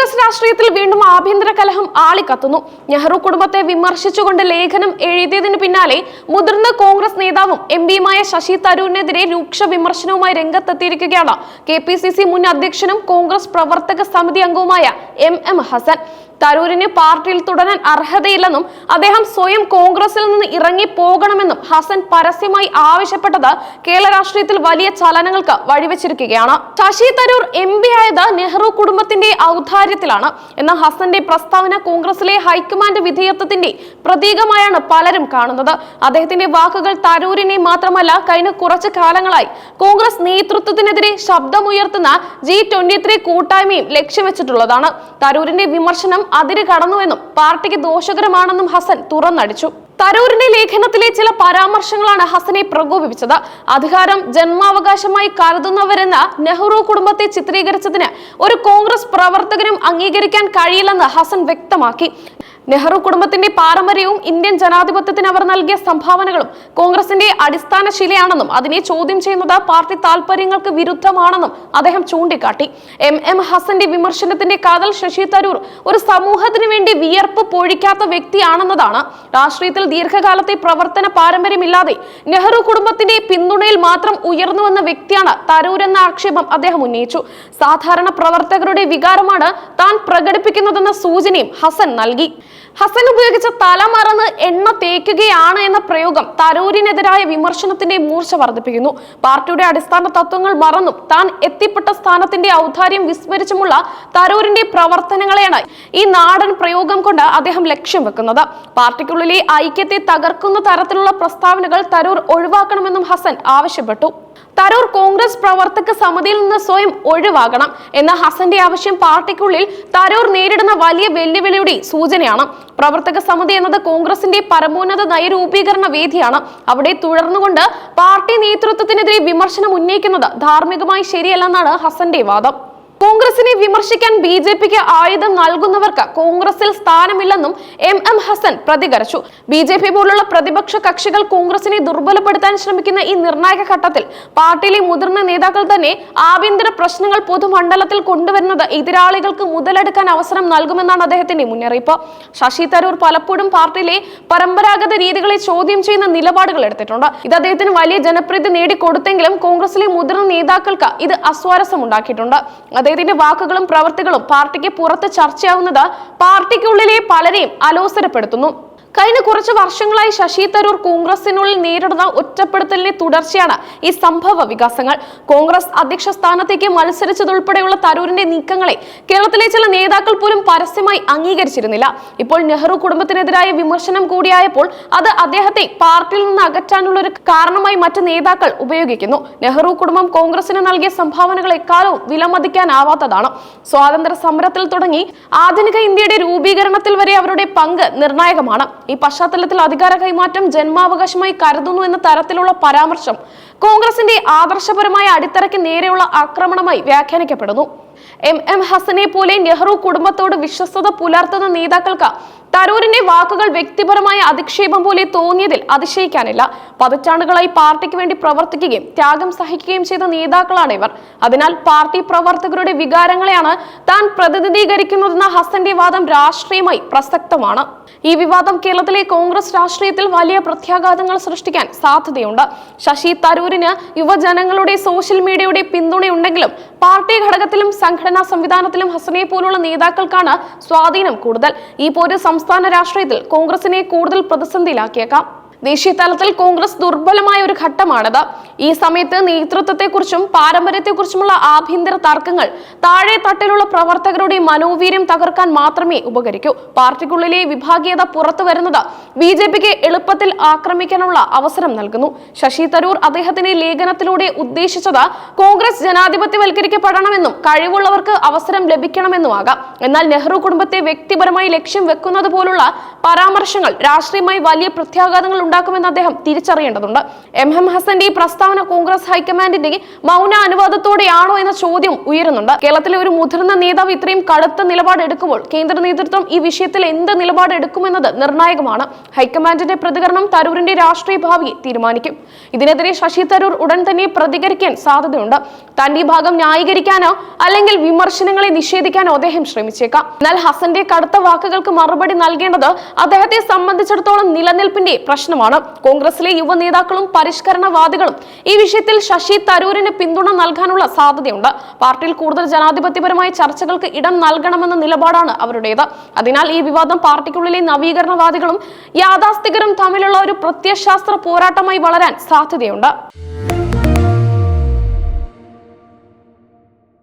കോൺഗ്രസ് രാഷ്ട്രീയത്തിൽ വീണ്ടും ആഭ്യന്തര കലഹം ആളിക്കത്തുന്നു. നെഹ്റു കുടുംബത്തെ വിമർശിച്ചുകൊണ്ട് ലേഖനം എഴുതിയതിനു പിന്നാലെ മുതിർന്ന കോൺഗ്രസ് നേതാവും എം പിയുമായ ശശി തരൂരിനെതിരെ രൂക്ഷ വിമർശനവുമായി രംഗത്തെത്തിയിരിക്കുകയാണ്. കെ പി സി സി മുൻ അധ്യക്ഷനും കോൺഗ്രസ് പ്രവർത്തക സമിതി അംഗവുമായ എം എം ഹസൻ. തരൂരിന് പാർട്ടിയിൽ തുടരാൻ അർഹതയില്ലെന്നും അദ്ദേഹം സ്വയം കോൺഗ്രസിൽ നിന്ന് ഇറങ്ങി പോകണമെന്നും ഹസൻ പരസ്യമായി ആവശ്യപ്പെട്ടത് കേരള രാഷ്ട്രീയത്തിൽ വലിയ ചലനങ്ങൾക്ക് വഴിവെച്ചിരിക്കുകയാണ്. ശശി തരൂർ എം പി ആയത് നെഹ്റു കുടുംബത്തിന്റെ ഔദാര്യത്തിലാണ്. എന്ന ഹസന്റെ പ്രസ്താവന കോൺഗ്രസിലെ ഹൈക്കമാൻഡ് വിധേയത്വത്തിന്റെ പ്രതീകമായാണ് പലരും കാണുന്നത്. അദ്ദേഹത്തിന്റെ വാക്കുകൾ തരൂരിനെ മാത്രമല്ല കഴിഞ്ഞ കുറച്ച് കാലങ്ങളായി കോൺഗ്രസ് നേതൃത്വത്തിനെതിരെ ശബ്ദമുയർത്തുന്ന ജി ട്വന്റി ത്രീ കൂട്ടായ്മയും ലക്ഷ്യം വെച്ചിട്ടുള്ളതാണ്. തരൂരിന്റെ വിമർശനം അതിര് കടന്നുവെന്നും പാർട്ടിക്ക് ദോഷകരമാണെന്നും ഹസൻ തുറന്നടിച്ചു. തരൂരിന്റെ ലേഖനത്തിലെ ചില പരാമർശങ്ങളാണ് ഹസനെ പ്രകോപിപ്പിച്ചത്. അധികാരം ജന്മാവകാശമായി കരുതുന്നവരെന്ന നെഹ്റു കുടുംബത്തെ ചിത്രീകരിച്ചതിന് ഒരു കോൺഗ്രസ് പ്രവർത്തകനും അംഗീകരിക്കാൻ കഴിയില്ലെന്ന് ഹസൻ വ്യക്തമാക്കി. നെഹ്റു കുടുംബത്തിന്റെ പാരമ്പര്യവും ഇന്ത്യൻ ജനാധിപത്യത്തിന് അവർ നൽകിയ സംഭാവനകളും കോൺഗ്രസിന്റെ അടിസ്ഥാന ശിലയാണെന്നും അതിനെ ചോദ്യം ചെയ്യുന്നത് പാർട്ടി താൽപര്യങ്ങൾക്ക് വിരുദ്ധമാണെന്നും അദ്ദേഹം ചൂണ്ടിക്കാട്ടി. എം. എം. ഹസന്റെ വിമർശനത്തിന്റെ കാതൽ ശശി തരൂർ ഒരു സമൂഹത്തിന് വേണ്ടി വിയർപ്പ് പൊഴിക്കാത്ത വ്യക്തിയാണെന്നതാണ്. രാഷ്ട്രീയത്തിൽ ദീർഘകാലത്തെ പ്രവർത്തന പാരമ്പര്യമില്ലാതെ നെഹ്റു കുടുംബത്തിന്റെ പിന്തുണയിൽ മാത്രം ഉയർന്നു വന്ന വ്യക്തിയാണ് തരൂർ എന്ന ആക്ഷേപം അദ്ദേഹം ഉന്നയിച്ചു. സാധാരണ പ്രവർത്തകരുടെ വികാരമാണ് താൻ പ്രകടിപ്പിക്കുന്നതെന്ന സൂചനയും ഹസൻ നൽകി. ഹസൻ ഉപയോഗിച്ച തല മറന്ന് എണ്ണ തേക്കുകയാണ് എന്ന പ്രയോഗം തരൂരിനെതിരായ വിമർശനത്തിന്റെ മൂർച്ച വർദ്ധിപ്പിക്കുന്നു. പാർട്ടിയുടെ അടിസ്ഥാന തത്വങ്ങൾ മറന്നും താൻ എത്തിപ്പെട്ട സ്ഥാനത്തിന്റെ ഔദാര്യം വിസ്മരിച്ചുമുള്ള തരൂരിന്റെ പ്രവർത്തനങ്ങളെയാണ് ഈ നാടൻ പ്രയോഗം കൊണ്ട് അദ്ദേഹം ലക്ഷ്യം വെക്കുന്നത്. പാർട്ടിക്കുള്ളിലെ ഐക്യത്തെ തകർക്കുന്ന തരത്തിലുള്ള പ്രസ്താവനകൾ തരൂർ ഒഴിവാക്കണമെന്നും ഹസൻ ആവശ്യപ്പെട്ടു. തരൂർ കോൺഗ്രസ് പ്രവർത്തക സമിതിയിൽ നിന്ന് സ്വയം ഒഴിവാകണം എന്ന ഹസന്റെ ആവശ്യം പാർട്ടിക്കുള്ളിൽ തരൂർ നേരിടുന്ന വലിയ വെല്ലുവിളിയുടെ സൂചനയാണ്. പ്രവർത്തക സമിതി എന്നത് കോൺഗ്രസിന്റെ പരമോന്നത നയരൂപീകരണ വേദിയാണ്. അവിടെ തുടർന്നുകൊണ്ട് പാർട്ടി നേതൃത്വത്തിനെതിരെ വിമർശനം ഉന്നയിക്കുന്നത് ധാർമ്മികമായി ശരിയല്ലെന്നാണ് ഹസന്റെ വാദം. കോൺഗ്രസിനെ വിമർശിക്കാൻ ബി ജെ പിക്ക് ആയുധം നൽകുന്നവർക്ക് കോൺഗ്രസിൽ സ്ഥാനമില്ലെന്നും എം എം ഹസൻ പ്രതികരിച്ചു. ബി ജെ പി പോലുള്ള പ്രതിപക്ഷ കക്ഷികൾ കോൺഗ്രസിനെ ദുർബലപ്പെടുത്താൻ ശ്രമിക്കുന്ന ഈ നിർണായക ഘട്ടത്തിൽ പാർട്ടിയിലെ മുതിർന്ന നേതാക്കൾ തന്നെ ആഭ്യന്തര പ്രശ്നങ്ങൾ പൊതുമണ്ഡലത്തിൽ കൊണ്ടുവരുന്നത് എതിരാളികൾക്ക് മുതലെടുക്കാൻ അവസരം നൽകുമെന്നാണ് അദ്ദേഹത്തിന്റെ മുന്നറിയിപ്പ്. ശശി തരൂർ പലപ്പോഴും പാർട്ടിയിലെ പരമ്പരാഗത രീതികളെ ചോദ്യം ചെയ്യുന്ന നിലപാടുകൾ എടുത്തിട്ടുണ്ട്. ഇത് അദ്ദേഹത്തിന് വലിയ ജനപ്രീതി നേടിക്കൊടുത്തെങ്കിലും കോൺഗ്രസിലെ മുതിർന്ന നേതാക്കൾക്ക് ഇത് അസ്വാരസ്യമുണ്ടാക്കിയിട്ടുണ്ട്. അദ്ദേഹത്തിന്റെ വാക്കുകളും പ്രവൃത്തികളും പാർട്ടിക്ക് പുറത്ത് ചർച്ചയാവുന്നത് പാർട്ടിക്കുള്ളിലെ പലരെയും അലോസരപ്പെടുത്തുന്നു. കഴിഞ്ഞ കുറച്ച് വർഷങ്ങളായി ശശി തരൂർ കോൺഗ്രസിനുള്ളിൽ നേരിടുന്ന ഒറ്റപ്പെടുത്തലിന്റെ തുടർച്ചയാണ് ഈ സംഭവ വികാസങ്ങൾ. കോൺഗ്രസ് അധ്യക്ഷ സ്ഥാനത്തേക്ക് മത്സരിച്ചതുൾപ്പെടെയുള്ള തരൂരിന്റെ നീക്കങ്ങളെ കേരളത്തിലെ ചില നേതാക്കൾ പോലും പരസ്യമായി അംഗീകരിച്ചിരുന്നില്ല. ഇപ്പോൾ നെഹ്റു കുടുംബത്തിനെതിരായ വിമർശനം കൂടിയായപ്പോൾ അത് അദ്ദേഹത്തെ പാർട്ടിയിൽ നിന്ന് അകറ്റാനുള്ള ഒരു കാരണമായി മറ്റ് നേതാക്കൾ ഉപയോഗിക്കുന്നു. നെഹ്റു കുടുംബം കോൺഗ്രസിന് നൽകിയ സംഭാവനകൾ എക്കാലവും വിലമതിക്കാനാവാത്തതാണ്. സ്വാതന്ത്ര്യ സമരത്തിൽ തുടങ്ങി ആധുനിക ഇന്ത്യയുടെ രൂപീകരണത്തിൽ വരെ അവരുടെ പങ്ക് നിർണായകമാണ്. ഈ പശ്ചാത്തലത്തിൽ അധികാര കൈമാറ്റം ജന്മാവകാശമായി കരുതുന്നു എന്ന തരത്തിലുള്ള പരാമർശം കോൺഗ്രസിന്റെ ആദർശപരമായ അടിത്തറയ്ക്ക് നേരെയുള്ള ആക്രമണമായി വ്യാഖ്യാനിക്കപ്പെടുന്നു. എം. എം. ഹസനെ പോലെ നെഹ്റു കുടുംബത്തോട് വിശ്വസ്തത പുലർത്തുന്ന നേതാക്കൾക്ക് തരൂരിന്റെ വാക്കുകൾ വ്യക്തിപരമായ അധിക്ഷേപം പോലെ തോന്നിയതിൽ അതിശയിക്കാനില്ല. പതിറ്റാണ്ടുകളായി പാർട്ടിക്ക് വേണ്ടി പ്രവർത്തിക്കുകയും ത്യാഗം സഹിക്കുകയും ചെയ്ത നേതാക്കളാണ് ഇവർ. അതിനാൽ പാർട്ടി പ്രവർത്തകരുടെ വികാരങ്ങളെയാണ് താൻ പ്രതിനിധീകരിക്കുന്നതെന്ന ഹസന്റെ വാദം രാഷ്ട്രീയമായി പ്രസക്തമാണ്. ഈ വിവാദം കേരളത്തിലെ കോൺഗ്രസ് രാഷ്ട്രീയത്തിൽ വലിയ പ്രത്യാഘാതങ്ങൾ സൃഷ്ടിക്കാൻ സാധ്യതയുണ്ട്. ശശി തരൂരിന് യുവജനങ്ങളുടെ സോഷ്യൽ മീഡിയയുടെ പിന്തുണയുണ്ടെങ്കിലും പാർട്ടി ഘടകത്തിലും സംഘടനാ സംവിധാനത്തിലും ഹസനെ പോലുള്ള നേതാക്കൾക്കാണ് സ്വാധീനം കൂടുതൽ. ഈ പോര് സംസ്ഥാന രാഷ്ട്രീയത്തിൽ കോൺഗ്രസിനെ കൂടുതൽ പ്രതിസന്ധിയിലാക്കിയേക്കാം. ദേശീയ തലത്തിൽ കോൺഗ്രസ് ദുർബലമായ ഒരു ഘട്ടമാണിത്. ഈ സമയത്ത് നേതൃത്വത്തെക്കുറിച്ചും പാരമ്പര്യത്തെക്കുറിച്ചുമുള്ള ആഭ്യന്തര തർക്കങ്ങൾ താഴെ തട്ടിലുള്ള പ്രവർത്തകരുടെ മനോവീര്യം തകർക്കാൻ മാത്രമേ ഉപകരിക്കൂ. പാർട്ടിക്കുള്ളിലെ വിഭാഗീയത പുറത്തു വരുന്നത് ബി ജെ പിക്ക് എളുപ്പത്തിൽ ആക്രമിക്കാനുള്ള അവസരം നൽകുന്നു. ശശി തരൂർ അദ്ദേഹത്തിന്റെ ലേഖനത്തിലൂടെ ഉദ്ദേശിച്ചത് കോൺഗ്രസ് ജനാധിപത്യവൽക്കരിക്കപ്പെടണമെന്നും കഴിവുള്ളവർക്ക് അവസരം ലഭിക്കണമെന്നുമാകാം. എന്നാൽ നെഹ്റു കുടുംബത്തെ വ്യക്തിപരമായി ലക്ഷ്യം വെക്കുന്നത് പോലുള്ള പരാമർശങ്ങൾ രാഷ്ട്രീയമായി വലിയ പ്രത്യാഘാതങ്ങൾ ഉണ്ടാക്കുമെന്ന് അദ്ദേഹം തിരിച്ചറിയേണ്ടതുണ്ട്. എം എം ഹസന്റെ ഈ പ്രസ്താവന കോൺഗ്രസ് ഹൈക്കമാൻഡിന്റെ മൗന അനുവാദത്തോടെയാണോ എന്ന ചോദ്യം ഉയരുന്നുണ്ട്. കേരളത്തിലെ ഒരു മുതിർന്ന നേതാവ് ഇത്രയും കടുത്ത നിലപാട് എടുക്കുമ്പോൾ കേന്ദ്ര നേതൃത്വം ഈ വിഷയത്തിൽ എന്ത് നിലപാട് എടുക്കുമെന്നത് നിർണായകമാണ്. ഹൈക്കമാൻഡിന്റെ പ്രതികരണം തരൂരിന്റെ രാഷ്ട്രീയ ഭാവിയെ തീരുമാനിക്കും. ഇതിനെതിരെ ശശി തരൂർ ഉടൻ തന്നെ പ്രതികരിക്കാൻ സാധ്യതയുണ്ട്. തന്റെ ഭാഗം ന്യായീകരിക്കാനോ അല്ലെങ്കിൽ വിമർശനങ്ങളെ നിഷേധിക്കാനോ അദ്ദേഹം ശ്രമിച്ചേക്കാം. എന്നാൽ ഹസന്റെ കടുത്ത വാക്കുകൾക്ക് മറുപടി നൽകേണ്ടത് അദ്ദേഹത്തെ സംബന്ധിച്ചിടത്തോളം നിലനിൽപ്പിന്റെ പ്രശ്നമാണ്. കോൺഗ്രസിലെ യുവ നേതാക്കളും പരിഷ്കരണവാദികളും ഈ വിഷയത്തിൽ ശശി തരൂരിന് പിന്തുണ നൽകാനുള്ള സാധ്യതയുണ്ട്. പാർട്ടിയിൽ കൂടുതൽ ജനാധിപത്യപരമായ ചർച്ചകൾക്ക് ഇടം നൽകണമെന്ന നിലപാടാണ് അവരുടേത്. അതിനാൽ ഈ വിവാദം പാർട്ടിക്കുള്ളിലെ നവീകരണവാദികളും യാഥാസ്ഥികരും തമ്മിലുള്ള ഒരു പ്രത്യയശാസ്ത്ര പോരാട്ടമായി വളരാൻ സാധ്യതയുണ്ട്.